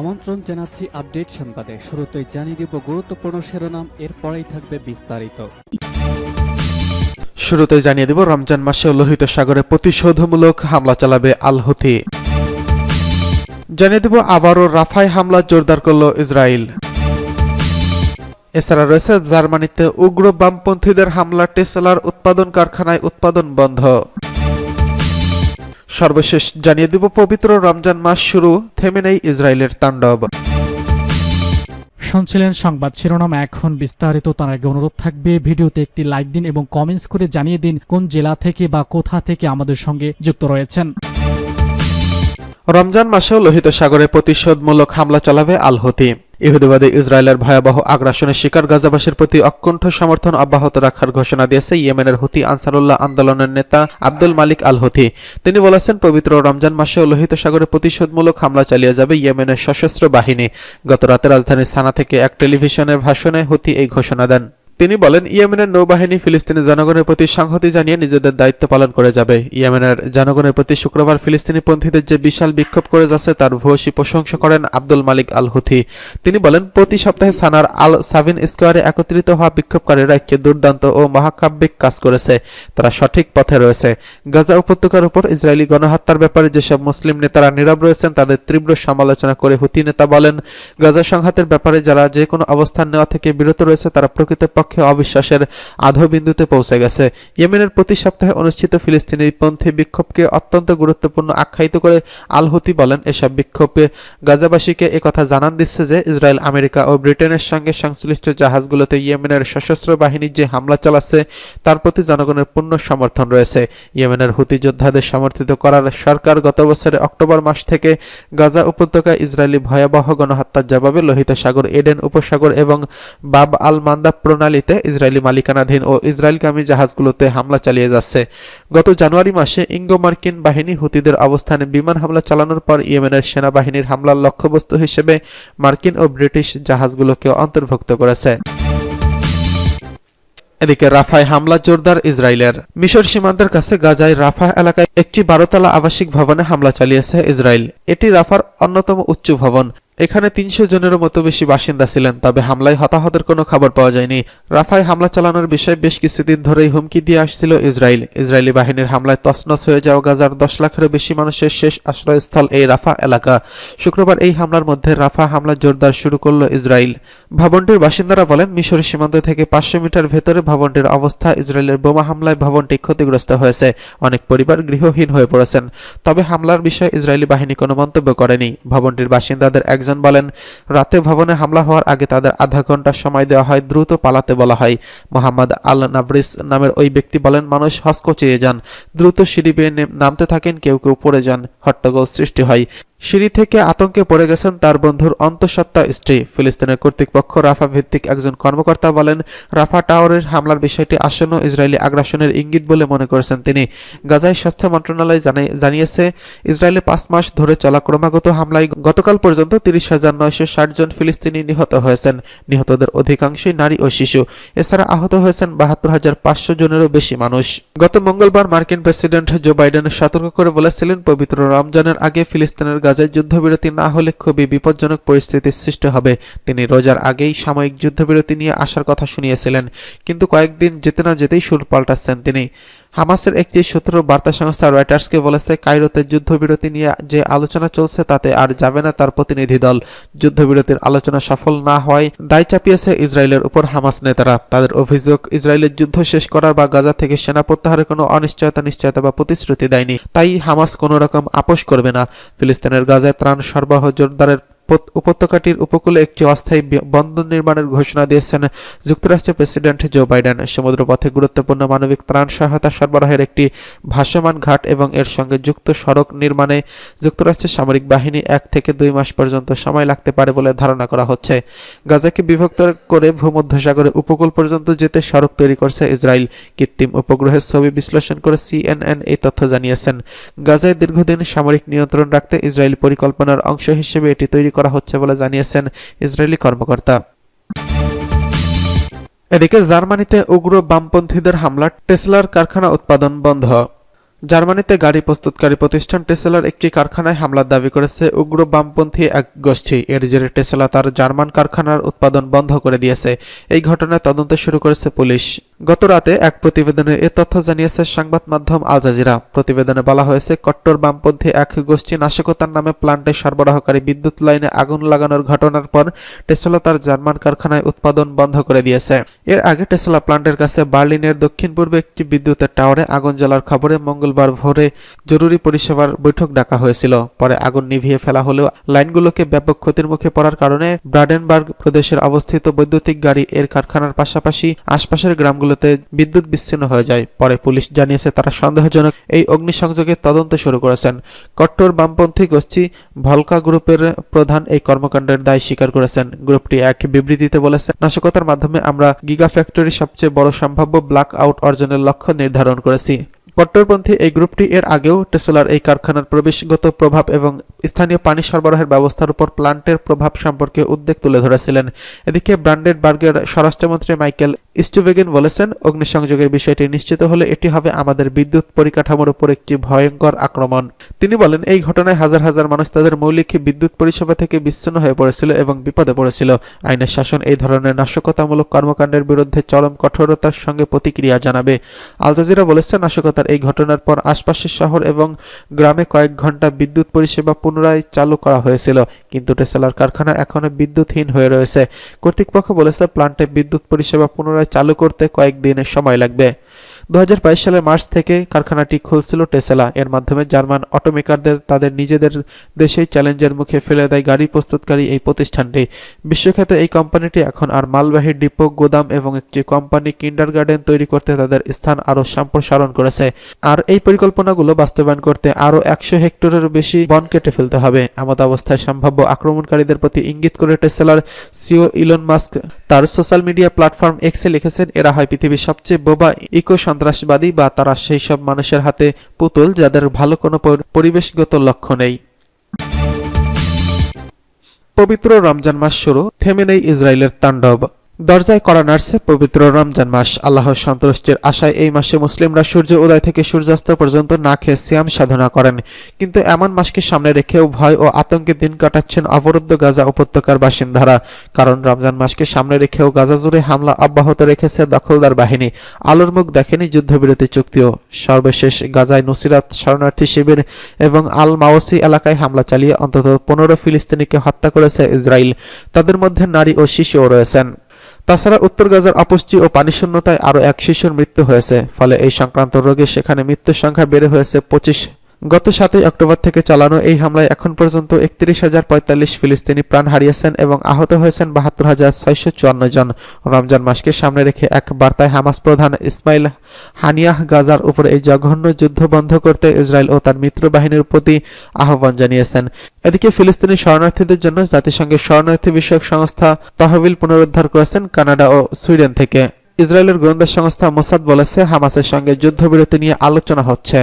আমন্ত্রণ জানাচ্ছি আপডেট সংবাদে। শুরুতেই জানিয়ে দিব গুরুত্বপূর্ণ শিরোনাম, এরপরেই থাকবে বিস্তারিত। শুরুতে জানিয়ে দেব, রমজান মাসে লোহিত সাগরে প্রতিশোধমূলক হামলা চালাবে আল হুথি জানিয়ে দেব, আবারও রাফায় হামলা জোরদার করল ইসরায়েল। এছাড়া রয়েছে জার্মানিতে উগ্র বামপন্থীদের হামলা, টেসলার উৎপাদন কারখানায় উৎপাদন বন্ধ। সর্বশেষ জানিয়ে দেব পবিত্র রমজান মাস শুরু থেমে নেই ইসরায়েলের তাণ্ডব। শুনছিলেন সংবাদ শিরোনাম এখন বিস্তারিত তার আগে অনুরোধ থাকবে ভিডিওতে একটি লাইক দিন এবং কমেন্টস করে জানিয়ে দিন কোন জেলা থেকে বা কোথা থেকে আমাদের সঙ্গে যুক্ত রয়েছেন। রমজান মাসেও লোহিত সাগরে প্রতিশোধমূলক হামলা চালাবে আল হুতি ইহুদিবাদী ইসরায়েলের ভয়াবহ আগ্রাসনের শিকার গাজাবাসীর প্রতি অকুণ্ঠ সমর্থন অব্যাহত রাখার ঘোষণা দিয়েছে ইয়েমেনের হুতি আনসারুল্লাহ আন্দোলনের নেতা আব্দুল মালিক আল হুতি তিনি বলেছেন, পবিত্র রমজান মাসে লোহিত সাগরে প্রতিশোধমূলক হামলা চালিয়ে যাবে ইয়েমেনের সশস্ত্র বাহিনী। গত রাতে রাজধানী সানা থেকে এক টেলিভিশনের ভাষণে হুতি এই ঘোষণা দেন। তিনি বলেন, ইয়েমেনের নৌবাহিনী ফিলিস্তিনি জনগণের প্রতি সংহতি জানিয়ে নিজেদের দায়িত্ব পালন করে যাবে। ইয়েমেনের জনগণের প্রতি শুক্রবার ফিলিস্তিনি পন্থীদের যে বিশাল বিক্ষোভ করে যাচ্ছে, তার ভূয়সী প্রশংসা করেন আব্দুল মালিক আল হুথি তিনি বলেন, প্রতি সপ্তাহে সানার আল সাবিন স্কোয়ারে একত্রিত হওয়া বিক্ষোভকারীরা একটি দুর্দান্ত ও মহাকাব্যিক কাজ করেছে। তারা সঠিক পথে রয়েছে। গাজা উপত্যকার উপর ইসরায়েলি গণহত্যার ব্যাপারে যেসব মুসলিম নেতারা নীরব রয়েছেন, তাদের তীব্র সমালোচনা করে হুতি নেতা বলেন, গাজা সংঘাতের ব্যাপারে যারা যে কোনো অবস্থান নেওয়া থেকে বিরত রয়েছে, তারা প্রকৃতপক্ষে অবিশ্বাসের আধবিন্দুতে পৌঁছে গেছে। ইয়েমেনের প্রতি সপ্তাহে অনুষ্ঠিত ফিলিস্তিনি পন্থী বিক্ষোভকে অত্যন্ত গুরুত্বপূর্ণ আখ্যায়িত করে আল হুতি বলেন এসব বিক্ষোভে। গাজাবাসীকে একথা জানান দিচ্ছে যে, ইসরায়েল, আমেরিকা ও ব্রিটেনের সঙ্গে সংশ্লিষ্ট জাহাজগুলোতে ইয়েমেনের সশস্ত্র বাহিনী যে হামলা চালাচ্ছে, তার প্রতি জনগণের পূর্ণ সমর্থন রয়েছে। ইয়েমেনের হুতি যোদ্ধাদের সমর্থিত করার সরকার গত বছরের অক্টোবর মাস থেকে গাজা উপত্যকায় ইসরায়েলি ভয়াবহ গণহত্যার জবাবে লোহিত সাগর, এডেন উপসাগর এবং বাব আল মান্দা প্রণালীতে ইসরায়েলি মালিকানাধীন ও ইসরায়েলগামী জাহাজগুলোতে হামলা চালিয়ে যাচ্ছে। গত জানুয়ারি মাসে ইঙ্গো মার্কিন বাহিনী হুতিদের অবস্থানে বিমান হামলা চালানোর পর ইয়েমেনের সেনাবাহিনীর হামলার লক্ষ্যবস্তু হিসেবে মার্কিন ও ব্রিটিশ জাহাজগুলোকে অন্তর্ভুক্ত করেছে। এদিকে রাফায় হামলা জোরদার ইসরায়েলের। মিশর সীমান্তের কাছে গাজায় রাফা এলাকায় একটি বারোতলা আবাসিক ভবনে হামলা চালিয়েছে ইসরায়েল। এটি রাফার অন্যতম উচ্চ ভবন। এখানে তিনশো জনেরও মতো বেশি বাসিন্দা ছিলেন, তবে হামলায় হতাহতের কোনো খবর পাওয়া যায়নি। রাফায় হামলা চালানোর বিষয়ে বেশ কিছুদিন ধরেই হুমকি দিয়ে আসছিল ইসরায়েল। ইসরায়েলি বাহিনীর হামলায় তছনছ হয়ে যাওয়া গাজার দশ লাখেরও বেশি মানুষের শেষ আশ্রয়স্থল এই রাফা এলাকা। শুক্রবার এই হামলার মধ্যে রাফা হামলা জোরদার শুরু করল ইসরায়েল। ভবনটির বাসিন্দারা বলেন মিশরের সীমান্ত থেকে পাঁচশো মিটার ভেতরে ভবনটির অবস্থা ইসরায়েলের বোমা হামলায় ভবনটি ক্ষতিগ্রস্ত হয়েছে। অনেক পরিবার গৃহহীন হয়ে পড়েছেন। তবে হামলার বিষয়ে ইসরায়েলি বাহিনী কোনো মন্তব্য করেনি। ভবনটির বাসিন্দাদের একজন বলেন, রাতে ভবনে হামলা হওয়ার আগে তাদের আধা ঘণ্টা সময় দেওয়া হয়, দ্রুত পালাতে বলা হয়। মোহাম্মদ আল নাবরিস নামের ওই ব্যক্তি বলেন, মানুষ হস্কচিয়ে যান, দ্রুত সিঁড়ি বেয়ে নামতে থাকেন, কেউ কেউ পড়ে যান, হট্টগোল সৃষ্টি হয়। সিঁড়ি থেকে আতঙ্কে পড়ে গেছেন তার বন্ধুর অন্তঃসত্ত্বা স্ত্রী। ফিলিস্তিনের কর্তৃপক্ষ রাফা ভিত্তিক একজন কর্মকর্তা বলেন, রাফা টাওয়ারের হামলার বিষয়টি আসন্ন ইসরায়েলি আগ্রাসনের ইঙ্গিত বলে মনে করেছেন তিনি। গাজায় স্বাস্থ্য মন্ত্রণালয় জানিয়েছে, ইসরায়েলে পাঁচ মাস ধরে চলা ক্রমাগত হামলায় গতকাল পর্যন্ত তিরিশ হাজার নয়শো ষাট জন ফিলিস্তিনি নিহত হয়েছেন। নিহতদের অধিকাংশই নারী ও শিশু। এছাড়া আহত হয়েছেন বাহাত্তর হাজার পাঁচশো জনেরও বেশি মানুষ। গত মঙ্গলবার মার্কিন প্রেসিডেন্ট জো বাইডেন সতর্ক করে বলেছিলেন, পবিত্র রমজানের আগে ফিলিস্তিনের গাজায় যুদ্ধবিরতি না হলে খুবই বিপজ্জনক পরিস্থিতির সৃষ্টি হবে। তিনি রোজার আগেই সাময়িক যুদ্ধবিরতি নিয়ে আসার কথা শুনিয়েছিলেন, কিন্তু কয়েকদিন যেতে না যেতেই সুর পাল্টাচ্ছেন তিনি। হামাসের একটি সূত্র বার্তা সংস্থা রয়টার্সকে বলেছে, কায়রোতে যুদ্ধবিরতি নিয়ে যে আলোচনা চলছে তাতে আর যাবে না তার প্রতিনিধি দল। যুদ্ধবিরতির আলোচনা সফল না হওয়ায় দায় চাপিয়েছে ইসরায়েলের উপর হামাস নেতারা। তাদের অভিযোগ, ইসরায়েলের যুদ্ধ শেষ করার বা গাজা থেকে সেনা প্রত্যাহারের কোনো অনিশ্চয়তা, নিশ্চয়তা বা প্রতিশ্রুতি দেয়নি। তাই হামাস কোনো রকম আপোষ করবে না। ফিলিস্তিনের গাজায় ত্রাণ সরবরাহ জোরদারের উপত্যকাটির উপকূলে একটি অস্থায়ী বন্দর নির্মাণের ঘোষণা দিয়েছেন যুক্তরাষ্ট্রের প্রেসিডেন্ট জো বাইডেন। সমুদ্রপথে গুরুত্বপূর্ণ মানবিক ত্রাণ সহায়তা সরবরাহের একটি ভাসমান ঘাট এবং এর সঙ্গে যুক্ত সড়ক নির্মাণে যুক্তরাষ্ট্রের সামরিক বাহিনী এক থেকে দুই মাস পর্যন্ত সময় লাগতে পারে বলে ধারণা করা হচ্ছে। গাজাকে বিভক্ত করে ভূমধ্যসাগরে উপকূল পর্যন্ত যেতে সড়ক তৈরি করছে ইসরায়েল। কৃত্রিম উপগ্রহের ছবি বিশ্লেষণ করে সিএনএন এই তথ্য জানিয়েছেন। গাজায় দীর্ঘদিন সামরিক নিয়ন্ত্রণ রাখতে ইসরায়েল পরিকল্পনার অংশ হিসেবে এটি তৈরি করা হচ্ছে বলে জানিয়েছেন ইসরায়েলি কর্মকর্তা। এদিকে জার্মানিতে উগ্র বামপন্থীদের হামলা, টেসলার কারখানা উৎপাদন বন্ধ। জার্মানিতে গাড়ি প্রস্তুতকারী প্রতিষ্ঠান টেসলার একটি কারখানায় হামলার দাবি করেছে উগ্র বামপন্থী এক গোষ্ঠী। এর জেরে টেসলা তার জার্মান কারখানার উৎপাদন বন্ধ করে দিয়েছে। এই ঘটনায় তদন্ত শুরু করেছে পুলিশ। গত রাতে এক প্রতিবেদনে এ তথ্য জানিয়েছে সংবাদ মাধ্যম আল জাজিরা। প্রতিবেদনে বলা হয়েছে, কট্টর বামপন্থী এক গোষ্ঠী নাশকতার নামে প্লান্টে সরবরাহকারী বিদ্যুৎ লাইনে আগুন লাগানোর ঘটনার পর টেসলা তার জার্মান কারখানায় উৎপাদন বন্ধ করে দিয়েছে। এর আগে টেসলা প্লান্টের কাছে বার্লিনের দক্ষিণ পূর্বে একটি বিদ্যুতের টাওয়ারে আগুন জ্বলার খবরে মঙ্গলবার ভোরে জরুরি পরিষেবার বৈঠক ডাকা হয়েছিল। পরে আগুন নিভিয়ে ফেলা হলেও লাইনগুলোকে ব্যাপক ক্ষতির মুখে পড়ার কারণে ব্রাডেনবার্গ প্রদেশের অবস্থিত বৈদ্যুতিক গাড়ি এর কারখানার পাশাপাশি আশপাশের গ্রামগুলোতে বিদ্যুৎ বিচ্ছিন্ন হয়ে যায়। পরে পুলিশ জানিয়েছে, তারা সন্দেহজনক এই অগ্নিসংযোগের তদন্ত শুরু করেছেন। কট্টর বামপন্থী গোষ্ঠী ভলকা গ্রুপের প্রধান এই কর্মকাণ্ডের দায় স্বীকার করেছেন। গ্রুপটি এক বিবৃতিতে বলেছে, নাশকতার মাধ্যমে আমরা গিগা ফ্যাক্টরি সবচেয়ে বড় সম্ভাব্য ব্ল্যাক আউট অর্জনের লক্ষ্য নির্ধারণ করেছি। কট্টরপন্থী এই গ্রুপটি এর আগেও টেসলার এই কারখানার প্রবেশগত প্রভাব এবং স্থানীয় পানি সরবরাহের ব্যবস্থার উপর প্লান্টের প্রভাব সম্পর্কে উদ্বেগ তুলে ধরেছিলেন। এদিকে ব্র্যান্ডেড বার্গের স্বরাষ্ট্রমন্ত্রী মাইকেল স্টুভেগেন বলেছেন অগ্নিসংযোগের বিষয়টি নিশ্চিত হলে এটি হবে আমাদের বিদ্যুৎ পরিকাঠামোর উপর একটি ভয়ঙ্কর আক্রমণ। তিনি বলেন, এই ঘটনায় হাজার হাজার মানুষ তাদের মৌলিক বিদ্যুৎ পরিষেবা থেকে বিচ্ছিন্ন হয়ে পড়েছিল এবং বিপদে পড়েছিল। আইনের শাসন এই ধরনের নাশকতামূলক কর্মকাণ্ডের বিরুদ্ধে চরম কঠোরতার সঙ্গে প্রতিক্রিয়া জানাবে। আল জাজিরা বলেছে নাশকতার এই ঘটনার পর আশপাশের শহর এবং গ্রামে কয়েক ঘণ্টা বিদ্যুৎ পরিষেবা পুনরায় চালু করা হয়েছিল, কিন্তু টেসলার কারখানা এখনও বিদ্যুৎহীন হয়ে রয়েছে। কর্তৃপক্ষ বলেছে, প্লান্টে বিদ্যুৎ পরিষেবা পুনরায় চালু করতে কয়েক দিনের সময় লাগবে। দু সালের মার্চ থেকে কারখানাটি খুলছিল টেসেলা। এর মাধ্যমে জার্মান অটোমেকারদের তাদের নিজেদের দেশেই চ্যালেঞ্জের মুখে ফেলে দেয় গাড়ি প্রস্তুতকারী এই প্রতিষ্ঠানটি। বিশ্বখ্যাত এই কোম্পানিটি এখন আর মালবাহী ডিপো, গোদাম এবং একটি কোম্পানি কিন্ডার গার্ডেন তৈরি করতে তাদের স্থান আরও সম্প্রসারণ করেছে। আর এই পরিকল্পনাগুলো বাস্তবায়ন করতে আরও একশো হেক্টরের বেশি বন কেটে ফেলতে হবে। এমত অবস্থায় সম্ভাব্য আক্রমণকারীদের প্রতি ইঙ্গিত করে টেসেলার সিও ইলন মাস্ক তার সোশ্যাল মিডিয়া প্ল্যাটফর্ম এক্সে লিখেছেন, এরা হয় পৃথিবীর সবচেয়ে বোবা ইকো সন্ত্রাসবাদী বা তারা সেই সব মানুষের হাতে পুতুল যাদের ভালো কোনো পরিবেশগত লক্ষ্য নেই। পবিত্র রমজান মাস শুরু, থেমে নেই ইসরায়েলের তাণ্ডব। দরজায় করা নাড়ছে পবিত্র রমজান মাস। আল্লাহর সন্তুষ্টির আশায় এই মাসে মুসলিমরা সূর্য উদয় থেকে সূর্যাস্ত পর্যন্ত না খেয়ে সিয়াম সাধনা করেন। কিন্তু এমন মাসকে সামনে রেখেও ভয় ও আতঙ্কে দিন কাটাচ্ছেন অবরুদ্ধ গাজা উপত্যকার বাসিন্দারা। কারণ রমজান মাসকে সামনে রেখেও গাজা জুড়ে হামলা অব্যাহত রেখেছে দখলদার বাহিনী। আলোর মুখ দেখেনি যুদ্ধবিরতি চুক্তিও। সর্বশেষ গাজায় নুসিরাত শরণার্থী শিবির এবং আল মাওসি এলাকায় হামলা চালিয়ে অন্তত পনেরো ফিলিস্তিনিকে হত্যা করেছে ইসরায়েল তাদের মধ্যে নারী ও শিশুও রয়েছেন। তাছাড়া উত্তর গাজার অপুষ্টি ও পানিশূন্যতায় আরও এক শিশুর মৃত্যু হয়েছে, ফলে এই সংক্রান্ত রোগে সেখানে মৃত্যুর সংখ্যা বেড়ে হয়েছে পঁচিশ গত সাতই অক্টোবর থেকে চালানো এই হামলায় এখন পর্যন্ত একত্রিশ হাজার পঁয়তাল্লিশ ফিলিস্তিনি প্রাণ হারিয়েছেন এবং আহত হয়েছেন বাহাত্তর হাজার ছয়শো চুয়ান্ন জন। রমজান মাসকে সামনে রেখে এক বার্তায় হামাস প্রধান ইসমাইল হানিয়াহ গাজার উপর এই জঘন্য যুদ্ধ বন্ধ করতে ইসরায়েল ও তার মিত্র বাহিনীর প্রতি আহ্বান জানিয়েছেন। এদিকে ফিলিস্তিনি শরণার্থীদের জন্য জাতিসংঘের শরণার্থী বিষয়ক সংস্থা তহবিল পুনরুদ্ধার করেছেন কানাডা ও সুইডেন থেকে। ইসরায়েলের গোয়েন্দা সংস্থা মোসাদ বলেছে, হামাসের সঙ্গে যুদ্ধবিরতি নিয়ে আলোচনা হচ্ছে।